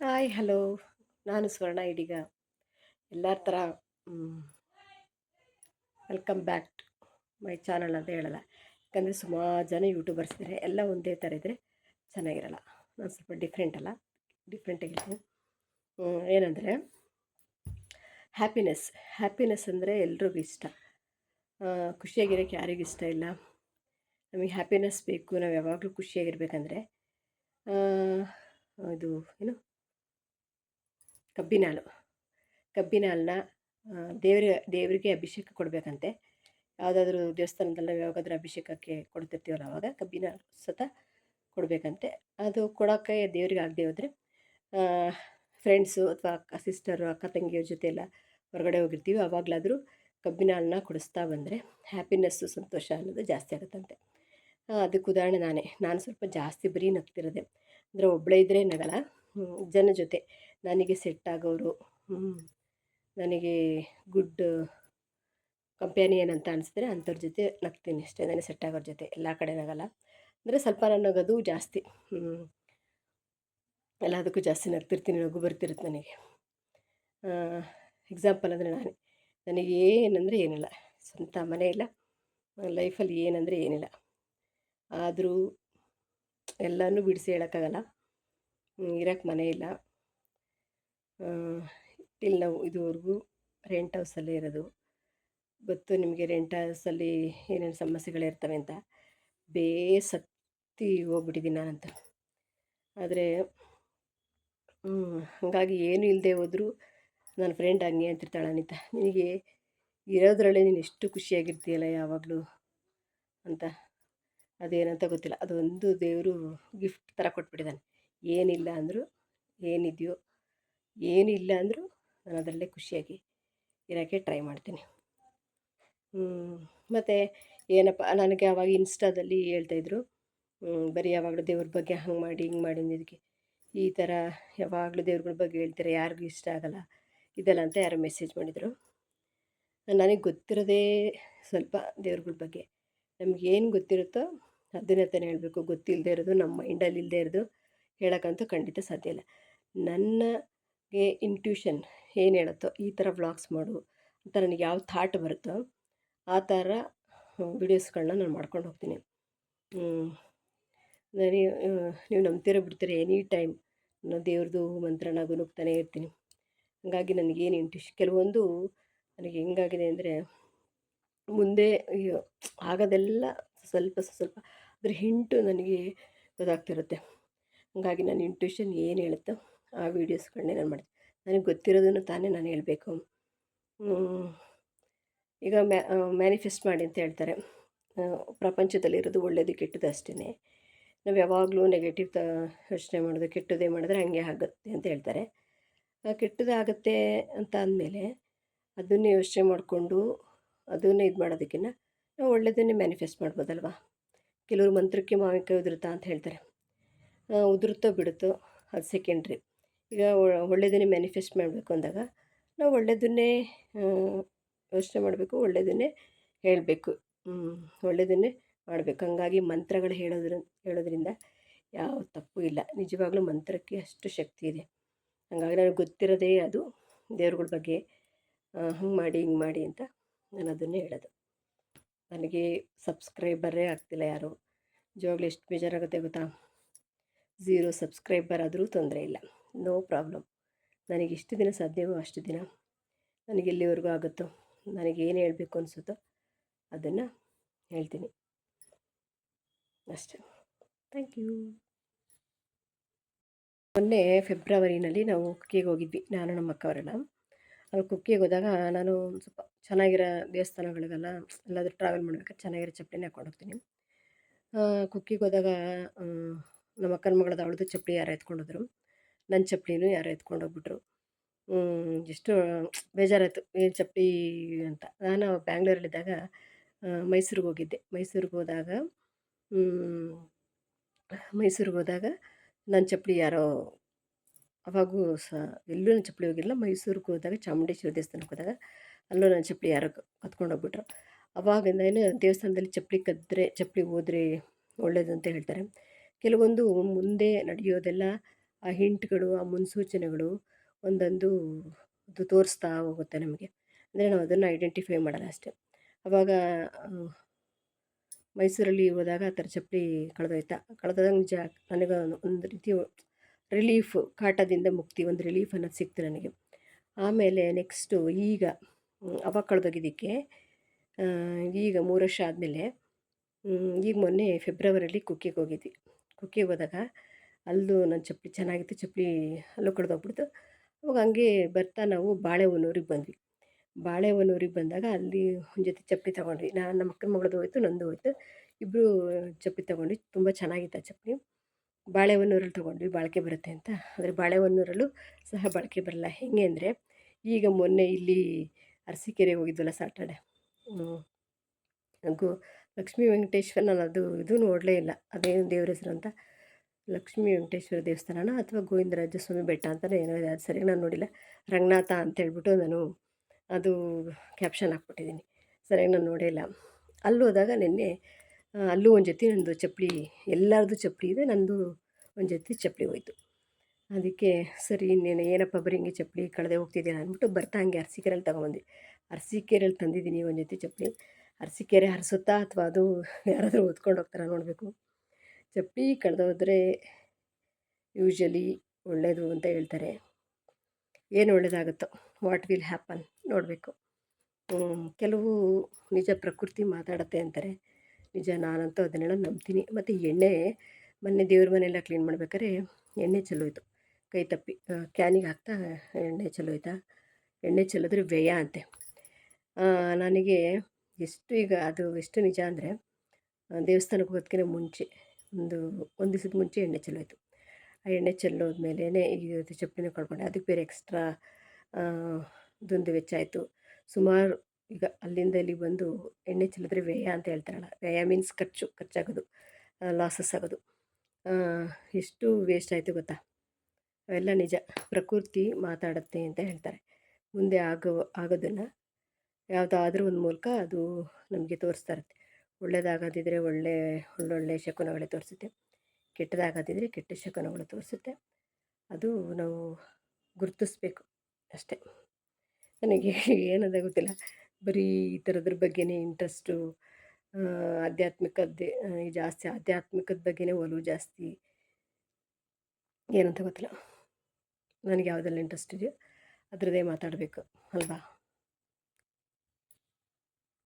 Hi, hello. ನಾನು ಸ್ವರ್ಣ ಇಡೀಗ. ಎಲ್ಲರ ಥರ welcome back to my channel ಅಂತ ಹೇಳಲ್ಲ. ಯಾಕಂದರೆ ಸುಮಾರು ಜನ ಯೂಟ್ಯೂಬರ್ಸ್ ಇದ್ದಾರೆ ಎಲ್ಲ ಒಂದೇ ಥರ ಇದ್ದರೆ ಚೆನ್ನಾಗಿರಲ್ಲ. ನಾನು ಸ್ವಲ್ಪ ಡಿಫ್ರೆಂಟ್ ಅಲ್ಲ. ಡಿಫ್ರೆಂಟಾಗಿರ್ತೀನಿ ಏನಂದರೆ ಹ್ಯಾಪಿನೆಸ್ ಹ್ಯಾಪಿನೆಸ್ ಅಂದರೆ ಎಲ್ರಿಗೂ ಇಷ್ಟ. ಖುಷಿಯಾಗಿರೋಕ್ಕೆ ಯಾರಿಗೂ ಇಷ್ಟ ಇಲ್ಲ. ನಮಗೆ ಹ್ಯಾಪಿನೆಸ್ ಬೇಕು. ನಾವು ಯಾವಾಗಲೂ ಖುಷಿಯಾಗಿರ್ಬೇಕಂದ್ರೆ ಇದು, ಏನು? ಕಬ್ಬಿನ ಹಾಲು ಕಬ್ಬಿನ ಹಾಲನ್ನ ದೇವ್ರಿಗೆ ದೇವರಿಗೆ ಅಭಿಷೇಕ ಕೊಡಬೇಕಂತೆ. ಯಾವುದಾದ್ರೂ ದೇವಸ್ಥಾನದಲ್ಲ ಯಾವಾಗಾದ್ರೂ ಅಭಿಷೇಕಕ್ಕೆ ಕೊಡ್ತಿರ್ತೀವಲ್ಲ ಅವಾಗ ಕಬ್ಬಿನ ಸತ ಕೊಡಬೇಕಂತೆ. ಅದು ಕೊಡೋಕ್ಕೆ ದೇವರಿಗೆ ಆಗದೆ ಹೋದರೆ ಫ್ರೆಂಡ್ಸು ಅಥವಾ ಅಕ್ಕ ಸಿಸ್ಟರು ಅಕ್ಕ ತಂಗಿಯವ್ರ ಜೊತೆ ಎಲ್ಲ ಹೊರಗಡೆ ಹೋಗಿರ್ತೀವಿ. ಅವಾಗಲಾದರೂ ಕಬ್ಬಿನ ಹಾಲನ್ನ ಕೊಡಿಸ್ತಾ ಬಂದರೆ ಹ್ಯಾಪಿನೆಸ್ಸು ಸಂತೋಷ ಅನ್ನೋದು ಜಾಸ್ತಿ ಆಗುತ್ತಂತೆ. ಅದಕ್ಕೆ ಉದಾಹರಣೆ ನಾನೇ. ನಾನು ಸ್ವಲ್ಪ ಜಾಸ್ತಿ ಬರೀ ನಗ್ತಿರೋದೆ. ಅಂದರೆ ಒಬ್ಬಳೇ ಇದ್ದರೆ ನಗಲ್ಲ. ಜನ ಜೊತೆ. ನನಗೆ ಸೆಟ್ ಆಗೋರು. ನನಗೆ ಗುಡ್ ಕಂಪ್ಯಾನಿಯನ್ ಅಂತ ಅನಿಸಿದ್ರೆ ಅಂಥವ್ರ ಜೊತೆ ನಗ್ತೀನಿ ಅಷ್ಟೇ. ನನಗೆ ಸೆಟ್ ಆಗೋರ ಜೊತೆ, ಎಲ್ಲ ಕಡೆ ನಗಲ್ಲ ಅಂದರೆ ಸ್ವಲ್ಪ ನನಗದು ಜಾಸ್ತಿ. ಎಲ್ಲದಕ್ಕೂ ಜಾಸ್ತಿ ನಗ್ತಿರ್ತೀನಿ, ನಗು ಬರ್ತಿರುತ್ತೆ ನನಗೆ. ಎಕ್ಸಾಂಪಲ್ ಅಂದರೆ ನಾನೇ. ನನಗೆ ಏನಂದರೆ ಏನಿಲ್ಲ. ಸ್ವಂತ ಮನೆ ಇಲ್ಲ. ಲೈಫಲ್ಲಿ ಏನಂದರೆ ಏನಿಲ್ಲ. ಆದರೂ ಎಲ್ಲನೂ ಬಿಡಿಸಿ ಹೇಳೋಕ್ಕಾಗಲ್ಲ. ಇರೋಕ್ಕೆ ಮನೆ ಇಲ್ಲ. ಇಲ್ಲಿ ನಾವು ಇದುವರೆಗೂ ರೆಂಟ್ ಹೌಸಲ್ಲೇ ಇರೋದು. ಗೊತ್ತು ನಿಮಗೆ ರೆಂಟ್ ಹೌಸಲ್ಲಿ ಏನೇನು ಸಮಸ್ಯೆಗಳಿರ್ತವೆ ಅಂತ. ಬೇಸತ್ತಿ ಹೋಗ್ಬಿಟ್ಟಿದ್ದೀನಿ ನಾನಂತ. ಆದರೆ ಹಾಗಾಗಿ ಏನೂ ಇಲ್ಲದೆ ಹೋದರೂ ನನ್ನ ಫ್ರೆಂಡ್ ಹಂಗೆ ಅಂತಿರ್ತಾಳೆ ಅನಿತಾ. ನಿನಗೆ ಇರೋದ್ರಲ್ಲೇ ನೀನು ಎಷ್ಟು ಖುಷಿಯಾಗಿರ್ತೀಯಲ್ಲ ಯಾವಾಗಲೂ ಅಂತ. ಅದೇನಂತ ಗೊತ್ತಿಲ್ಲ. ಅದೊಂದು ದೇವರು ಗಿಫ್ಟ್ ಥರ ಕೊಟ್ಬಿಟ್ಟಿದ್ದಾನೆ. ಏನಿಲ್ಲ ಅಂದರೂ ಏನಿದೆಯೋ ಏನಿಲ್ಲ ಅಂದರೂ ನಾನು ಅದರಲ್ಲೇ ಖುಷಿಯಾಗಿ ಇರೋಕ್ಕೆ ಟ್ರೈ ಮಾಡ್ತೀನಿ. ಮತ್ತು ಏನಪ್ಪ ನನಗೆ ಆವಾಗ ಇನ್ಸ್ಟಾದಲ್ಲಿ ಹೇಳ್ತಾಯಿದ್ರು ಬರೀ ಯಾವಾಗಲೂ ದೇವ್ರ ಬಗ್ಗೆ ಹಂಗೆ ಮಾಡಿ, ಹಿಂಗೆ ಮಾಡಿ ಇದಕ್ಕೆ ಈ ಥರ ಯಾವಾಗಲೂ ದೇವ್ರಗಳ ಬಗ್ಗೆ ಹೇಳ್ತಾರೆ, ಯಾರಿಗೂ ಇಷ್ಟ ಆಗಲ್ಲ, ಇದೆಲ್ಲ ಅಂತ ಯಾರೋ ಮೆಸೇಜ್ ಮಾಡಿದರು. ನನಗೆ ಗೊತ್ತಿರೋದೇ ಸ್ವಲ್ಪ ದೇವ್ರಗಳ ಬಗ್ಗೆ. ನಮಗೇನು ಗೊತ್ತಿರುತ್ತೋ ಅದನ್ನೇ ತಾನೇ ಹೇಳಬೇಕು. ಗೊತ್ತಿಲ್ಲದೆ ಇರೋದು ನಮ್ಮ ಮೈಂಡಲ್ಲಿ ಇಲ್ಲದೆ ಇರೋದು ಹೇಳೋಕ್ಕಂತೂ ಖಂಡಿತ ಸಾಧ್ಯ ಇಲ್ಲ. ನನಗೆ ಇಂಟ್ಯೂಷನ್ ಏನು ಹೇಳುತ್ತೋ ಈ ಥರ ವ್ಲಾಗ್ಸ್ ಮಾಡು ಅಂತ ನನಗೆ ಯಾವ ಥಾಟ್ ಬರುತ್ತೋ ಆ ಥರ ವೀಡಿಯೋಸ್ಗಳನ್ನ ನಾನು ಮಾಡ್ಕೊಂಡು ಹೋಗ್ತೀನಿ. ನನಗೆ ನೀವು ನಂಬ್ತಿರೋ ಬಿಡ್ತೀರ ಎನಿ ಟೈಮ್ ನಾನು ದೇವ್ರದ್ದು ಮಂತ್ರನ ಗುನುಗ್ತಾನೆ ಇರ್ತೀನಿ. ಹಾಗಾಗಿ ನನಗೇನು ಇಂಟ್ಯೂಷನ್ ಕೆಲವೊಂದು ನನಗೆ ಹೆಂಗಾಗಿದೆ ಅಂದರೆ ಮುಂದೆ ಆಗೋದೆಲ್ಲ ಸ್ವಲ್ಪ ಸ್ವಲ್ಪ ಅದ್ರ ಹಿಂಟು ನನಗೆ ಗೊತ್ತಾಗ್ತಿರುತ್ತೆ. ಹಾಗಾಗಿ ನಾನು ಇಂಟ್ಯೂಷನ್ ಏನು ಹೇಳುತ್ತೋ ಆ ವೀಡಿಯೋಸ್ಗಳನ್ನೇ ನಾನು ಮಾಡ್ತೀನಿ ನನಗೆ ಗೊತ್ತಿರೋದನ್ನು ತಾನೇ ನಾನು ಹೇಳಬೇಕು. ಈಗ ಮ್ಯಾನಿಫೆಸ್ಟ್ ಮಾಡಿ ಅಂತ ಹೇಳ್ತಾರೆ. ಪ್ರಪಂಚದಲ್ಲಿರೋದು ಒಳ್ಳೆಯದು ಕೆಟ್ಟದ್ದು ಅಷ್ಟೇ ನಾವು ಯಾವಾಗಲೂ ನೆಗೆಟಿವ್ ತ, ಯೋಚನೆ ಮಾಡೋದು ಕೆಟ್ಟದೇ ಮಾಡಿದ್ರೆ ಹಾಗೆ ಆಗುತ್ತೆ ಅಂತ ಹೇಳ್ತಾರೆ. ಕೆಟ್ಟದಾಗತ್ತೆ ಅಂತ ಅಂದಮೇಲೆ ಅದನ್ನೇ ಯೋಚನೆ ಮಾಡಿಕೊಂಡು, ಅದನ್ನೇ ಇದು ಮಾಡೋದಕ್ಕಿಂತ ನಾವು ಒಳ್ಳೆಯದನ್ನೇ ಮ್ಯಾನಿಫೆಸ್ಟ್ ಮಾಡ್ಬೋದಲ್ವಾ? ಕೆಲವರು ಮಂತ್ರಕ್ಕೆ ಮಾವಿನಕಾಯಿ ಉದುರುತ್ತಾ ಅಂತ ಹೇಳ್ತಾರೆ. ಉದುರುತ್ತೋ ಬಿಡುತ್ತೋ, ಅದು ಸೆಕೆಂಡ್ರಿ ಈಗ ಒಳ್ಳೆಯದನ್ನೇ ಮ್ಯಾನಿಫೆಸ್ಟ್ ಮಾಡಬೇಕು ಅಂದಾಗ ನಾವು ಒಳ್ಳೆಯದನ್ನೇ ಯೋಚನೆ ಮಾಡಬೇಕು ಒಳ್ಳೆಯದನ್ನೇ ಹೇಳಬೇಕು. ಒಳ್ಳೆಯದನ್ನೇ ಮಾಡಬೇಕು. ಹಂಗಾಗಿ ಮಂತ್ರಗಳು ಹೇಳೋದ್ರ, ಹೇಳೋದ್ರಿಂದ ಯಾವ ತಪ್ಪು ಇಲ್ಲ. ನಿಜವಾಗ್ಲೂ ಮಂತ್ರಕ್ಕೆ ಅಷ್ಟು ಶಕ್ತಿ ಇದೆ. ಹಂಗಾಗಿ ನನಗೆ ಗೊತ್ತಿರೋದೇ ಅದು. ದೇವ್ರುಗಳ ಬಗ್ಗೆ ಹಂಗೆ ಮಾಡಿ, ಹಿಂಗೆ ಮಾಡಿ ಅಂತ ನಾನು ಅದನ್ನೇ ಹೇಳೋದು. ನನಗೆ ಸಬ್ಸ್ಕ್ರೈಬರೇ ಆಗ್ತಿಲ್ಲ ಯಾರು. ನಿಜವಾಗ್ಲೂ ಎಷ್ಟು ಬೇಜಾರಾಗುತ್ತೆ ಗೊತ್ತಾ? ಝೀರೋ ಸಬ್ಸ್ಕ್ರೈಬರ್ ಆದರೂ ತೊಂದರೆ ಇಲ್ಲ. ನೋ ಪ್ರಾಬ್ಲಮ್ ನನಗೆ ಎಷ್ಟು ದಿನ ಸಾಧ್ಯವೋ ಅಷ್ಟು ದಿನ? ನನಗೆ ಎಲ್ಲಿವರೆಗೂ ಆಗುತ್ತೋ? ನನಗೆ ಏನು ಹೇಳಬೇಕು ಅನಿಸುತ್ತೋ? ಅದನ್ನು ಹೇಳ್ತೀನಿ. ಅಷ್ಟೇ. ಥ್ಯಾಂಕ್ ಯು ಮೊನ್ನೆ ಫೆಬ್ರವರಿನಲ್ಲಿ ನಾವು ಕುಕ್ಕಿಗೆ ಹೋಗಿದ್ವಿ. ನಾನು, ನಮ್ಮ ಅಕ್ಕವರೆಲ್ಲ ಅಲ್ಲಿ ಕುಕ್ಕಿಗೆ ಹೋದಾಗ ನಾನು ಸ್ವಲ್ಪ ಚೆನ್ನಾಗಿರೋ ದೇವಸ್ಥಾನಗಳಿಗೆಲ್ಲ ಎಲ್ಲಾದರೂ ಟ್ರಾವೆಲ್ ಮಾಡ್ಬೇಕಾದ್ರೆ ಚೆನ್ನಾಗಿರೋ ಚಪ್ಪಲಿನೇ ಹೋಗ್ತೀನಿ. ಕುಕ್ಕಿಗೆ ಹೋದಾಗ ನಮ್ಮ ಅಕ್ಕನ ಮಗಳದ ಅವಳದು ಚಪ್ಪಲಿ ಯಾರು ಎತ್ಕೊಂಡೋದ್ರು ನನ್ನ ಚಪ್ಪಲಿನೂ ಯಾರೋ ಎತ್ಕೊಂಡು ಹೋಗ್ಬಿಟ್ರು ಹ್ಮ್, ಎಷ್ಟು ಬೇಜಾರಾಯಿತು. ಏನು ಚಪ್ಪಲಿ ಅಂತ. ನಾನು ಬ್ಯಾಂಗ್ಳೂರಲ್ಲಿದ್ದಾಗ ಮೈಸೂರಿಗೆ ಹೋಗಿದ್ದೆ. ಮೈಸೂರಿಗೆ ಹೋದಾಗ ಮೈಸೂರಿಗೆ ಹೋದಾಗ ನನ್ನ ಚಪ್ಪಲಿ ಯಾರೋ ಅವಾಗೂ ಸಹ ಎಲ್ಲೂ ನನ್ನ ಚಪ್ಪಲಿ ಹೋಗಿಲ್ಲ. ಮೈಸೂರಿಗೆ ಹೋದಾಗ ಚಾಮುಂಡೇಶ್ವರಿ ದೇವಸ್ಥಾನಕ್ಕೆ ಹೋದಾಗ ಅಲ್ಲೂ ನನ್ನ ಚಪ್ಪಲಿ ಯಾರೋ ಕತ್ಕೊಂಡು ಹೋಗ್ಬಿಟ್ರು ಅವಾಗಿಂದ ಏನು ದೇವಸ್ಥಾನದಲ್ಲಿ ಚಪ್ಪಲಿ ಕದ್ದರೆ ಚಪ್ಪಲಿ ಹೋದ್ರೆ ಒಳ್ಳೇದು ಅಂತ ಹೇಳ್ತಾರೆ. ಕೆಲವೊಂದು ಮುಂದೆ ನಡೆಯೋದೆಲ್ಲ ಆ ಹಿಂಟ್ಗಳು, ಆ ಮುನ್ಸೂಚನೆಗಳು ಒಂದೊಂದು ಅದು ತೋರಿಸ್ತಾ ಹೋಗುತ್ತೆ ನಮಗೆ. ಅಂದರೆ ನಾವು ಅದನ್ನು ಐಡೆಂಟಿಫೈ ಮಾಡಲ್ಲ ಅಷ್ಟೇ. ಆವಾಗ ಮೈಸೂರಲ್ಲಿ ಹೋದಾಗ ಆ ಥರ ಚಪ್ಪಲಿ ಕಳೆದೋಯ್ತಾ? ಕಳೆದಾಗ ನಿಜ ನನಗೆ ಒಂದು ರೀತಿ ರಿಲೀಫ್ ಕಾಟದಿಂದ ಮುಕ್ತಿ, ಒಂದು ರಿಲೀಫ್ ಅನ್ನೋದು ಸಿಕ್ತು ನನಗೆ. ಆಮೇಲೆ ನೆಕ್ಸ್ಟು ಈಗ, ಅವಾಗ ಕಳೆದೋಗಿದ್ದಕ್ಕೆ ಈಗ ಮೂರು ವರ್ಷ ಆದಮೇಲೆ ಈಗ ಮೊನ್ನೆ ಫೆಬ್ರವರಿಯಲ್ಲಿ ಕುಕ್ಕಿಗೆ ಹೋಗಿದ್ವಿ. ಕುಕ್ಕಿಗೆ ಹೋದಾಗ ಅಲ್ಲೂ ನನ್ನ ಚಪ್ಪಲಿ ಚೆನ್ನಾಗಿತ್ತು, ಚಪ್ಪಲಿ ಅಲ್ಲೂ ಕಡ್ದೋಗ್ಬಿಡ್ತು ಅವಾಗ ಹಂಗೆ ಬರ್ತಾ ನಾವು ಬಾಳೆಹೊನ್ನೂರಿಗೆ ಬಂದ್ವಿ. ಬಾಳೆಹೊನ್ನೂರಿಗೆ ಬಂದಾಗ ಅಲ್ಲಿ ಒಂದು ಜೊತೆ ಚಪ್ಪಲಿ ತೊಗೊಂಡ್ವಿ. ನಾನು ನಮ್ಮ ಅಕ್ಕನ ಮಗಳದ್ದು ಹೋಯ್ತು, ನಂದು ಹೋಯ್ತು. ಇಬ್ಬರು ಚಪ್ಪಲಿ ತೊಗೊಂಡ್ವಿ. ತುಂಬ ಚೆನ್ನಾಗಿತ್ತು ಆ ಚಪ್ಪಲಿ. ಬಾಳೆಹೊನ್ನೂರಲ್ಲಿ ತೊಗೊಂಡ್ವಿ, ಬಾಳಿಕೆ ಬರುತ್ತೆ ಅಂತ. ಆದರೆ ಬಾಳೆಹೊನ್ನೂರಲ್ಲೂ ಸಹ ಬಾಳಿಕೆ ಬರಲ್ಲ. ಹೇಗೆ ಅಂದರೆ, ಈಗ ಮೊನ್ನೆ ಇಲ್ಲಿ ಅರಸಿಕೆರೆ ಹೋಗಿದ್ವಲ್ಲ ಸಾಟರ್ಡೆ. ಗೋ ಲಕ್ಷ್ಮೀ ವೆಂಕಟೇಶ್ವರ ನಾನು ಅದು ಇದು ನೋಡಲೇ ಇಲ್ಲ. ಅದೇನು ದೇವ್ರ ಹೆಸರು ಅಂತ. ಲಕ್ಷ್ಮೀ ವೆಂಕಟೇಶ್ವರ ದೇವಸ್ಥಾನನ ಅಥವಾ ಗೋವಿಂದರಾಜ ಸ್ವಾಮಿ ಬೆಟ್ಟ ಅಂತಲೇ ಏನೋ ಇದೆ, ಅದು ಸರಿಯಾಗಿ ನಾನು ನೋಡಿಲ್ಲ. ರಂಗನಾಥ ಅಂತ ಹೇಳ್ಬಿಟ್ಟು ನಾನು ಅದು ಕ್ಯಾಪ್ಷನ್ ಹಾಕ್ಬಿಟ್ಟಿದ್ದೀನಿ ಸರಿಯಾಗಿ ನಾನು ನೋಡೇ ಇಲ್ಲ. ಅಲ್ಲಿ ಹೋದಾಗ ನಿನ್ನೆ ಅಲ್ಲೂ ಒಂದು ಜೊತೆ ನಂದು ಚಪ್ಪಲಿ ಎಲ್ಲರದ್ದು ಚಪ್ಪಲಿ ಇದೆ, ನಂದು ಒಂದು ಜೊತೆ ಚಪ್ಪಲಿ ಹೋಯ್ತು. ಅದಕ್ಕೆ ಸರಿ, ಇನ್ನೇನು ಏನಪ್ಪ ಬರೀ ಹಿಂಗೆ ಚಪ್ಪಲಿ ಕಳೆದೇ ಹೋಗ್ತಿದ್ದೀರಾ ಅಂದ್ಬಿಟ್ಟು ಬರ್ತಾ ಹಂಗೆ ಅರಸೀಕೆರೆಯಲ್ಲಿ ತೊಗೊಂಬಂದ್ವಿ. ಅರಸೀಕೆರೆಯಲ್ಲಿ ತಂದಿದ್ದೀನಿ ಒಂದು ಜೊತೆ ಚಪ್ಪಲಿ. ಅರಸೀಕೆರೆ ಹರಿಸುತ್ತಾ ಅಥವಾ ಅದು ಯಾರಾದರೂ ಓದ್ಕೊಂಡು ಹೋಗ್ತಾರಾ ನೋಡಬೇಕು. ಚಪ್ಪಲಿ ಕಳೆದೋದ್ರೆ ಯೂಶ್ವಲಿ ಒಳ್ಳೆಯದು ಅಂತ ಹೇಳ್ತಾರೆ. ಏನು ಒಳ್ಳೆಯದಾಗುತ್ತೋ ವಾಟ್ ವಿಲ್ ಹ್ಯಾಪನ್ ನೋಡಬೇಕು. ಕೆಲವು ನಿಜ ಪ್ರಕೃತಿ ಮಾತಾಡತ್ತೆ ಅಂತಾರೆ. ನಿಜ ನಾನಂತೂ ಅದನ್ನೆಲ್ಲ ನಂಬ್ತೀನಿ. ಮತ್ತು ಎಣ್ಣೆ, ಮೊನ್ನೆ ದೇವ್ರ ಮನೆಯೆಲ್ಲ ಕ್ಲೀನ್ ಮಾಡ್ಬೇಕಾದ್ರೆ ಎಣ್ಣೆ ಚೆಲ್ಲೋಯ್ತು ಕೈ ತಪ್ಪಿ ಕ್ಯಾನಿಗೆ ಹಾಕ್ತಾ ಎಣ್ಣೆ ಚೆಲ್ಲೋಯ್ತಾ ಎಣ್ಣೆ ಚೆಲ್ಲಿದ್ರೆ ವ್ಯಯ ಅಂತೆ. ನನಗೆ ಎಷ್ಟು ಈಗ ಅದು ಎಷ್ಟು ನಿಜ ಅಂದರೆ ದೇವಸ್ಥಾನಕ್ಕೆ ಹೋಗೋದಕ್ಕಿಂತ ಮುಂಚೆ ಒಂದು ಒಂದು ದಿವ್ಸದ ಮುಂಚೆ ಎಣ್ಣೆ ಚೆಲ್ಲೋಯ್ತು. ಆ ಎಣ್ಣೆ ಚೆಲ್ಲೋದ್ಮೇಲೆ ಇದು ಚಪ್ಪಲಿನ ಕಳ್ಕೊಂಡೆ. ಅದಕ್ಕೆ ಬೇರೆ ಎಕ್ಸ್ಟ್ರಾ ದುಂದು ವೆಚ್ಚ ಆಯಿತು ಸುಮಾರು ಈಗ ಅಲ್ಲಿಂದ ಇಲ್ಲಿ ಬಂದು ಎಣ್ಣೆ ಚೆಲ್ಲಿದ್ರೆ ವ್ಯಯ ಅಂತ ಹೇಳ್ತಾರಲ್ಲ, ವ್ಯಯ ಮೀನ್ಸ್ ಖರ್ಚು, ಖರ್ಚಾಗೋದು ಲಾಸಸ್ ಆಗೋದು. ಎಷ್ಟು ವೇಸ್ಟ್ ಆಯಿತು ಗೊತ್ತಾ? ಅವೆಲ್ಲ ನಿಜ. ಪ್ರಕೃತಿ ಮಾತಾಡುತ್ತೆ ಅಂತ ಹೇಳ್ತಾರೆ. ಮುಂದೆ ಆಗೋ, ಆಗೋದನ್ನು ಯಾವುದಾದ್ರೂ ಒಂದು ಮೂಲಕ ಅದು ನಮಗೆ ತೋರಿಸ್ತಾ ಇರುತ್ತೆ. ಒಳ್ಳೆಯದಾಗದಿದ್ದರೆ ಒಳ್ಳೆ ಒಳ್ಳೊಳ್ಳೆ ಶಕುನಗಳೇ ತೋರಿಸುತ್ತೆ. ಕೆಟ್ಟದಾಗದಿದ್ದರೆ ಕೆಟ್ಟ ಶಕುನಗಳು ತೋರಿಸುತ್ತೆ. ಅದು ನಾವು ಗುರುತಿಸ್ಬೇಕು ಅಷ್ಟೇ. ನನಗೆ ಏನಂತ ಗೊತ್ತಿಲ್ಲ. ಬರೀ ಈ ಥರದ್ರ ಬಗ್ಗೆನೇ ಇಂಟ್ರೆಸ್ಟು ಆಧ್ಯಾತ್ಮಿಕದ್ದೇ ಜಾಸ್ತಿ ಆಧ್ಯಾತ್ಮಿಕದ ಬಗ್ಗೆನೇ ಒಲವು ಜಾಸ್ತಿ. ಏನಂತ ಗೊತ್ತಿಲ್ಲ. ನನಗೆ ಯಾವುದೆಲ್ಲ ಇಂಟ್ರೆಸ್ಟ್ ಇದೆಯೋ ಅದರದ್ದೇ ಮಾತಾಡಬೇಕು, ಅಲ್ವಾ?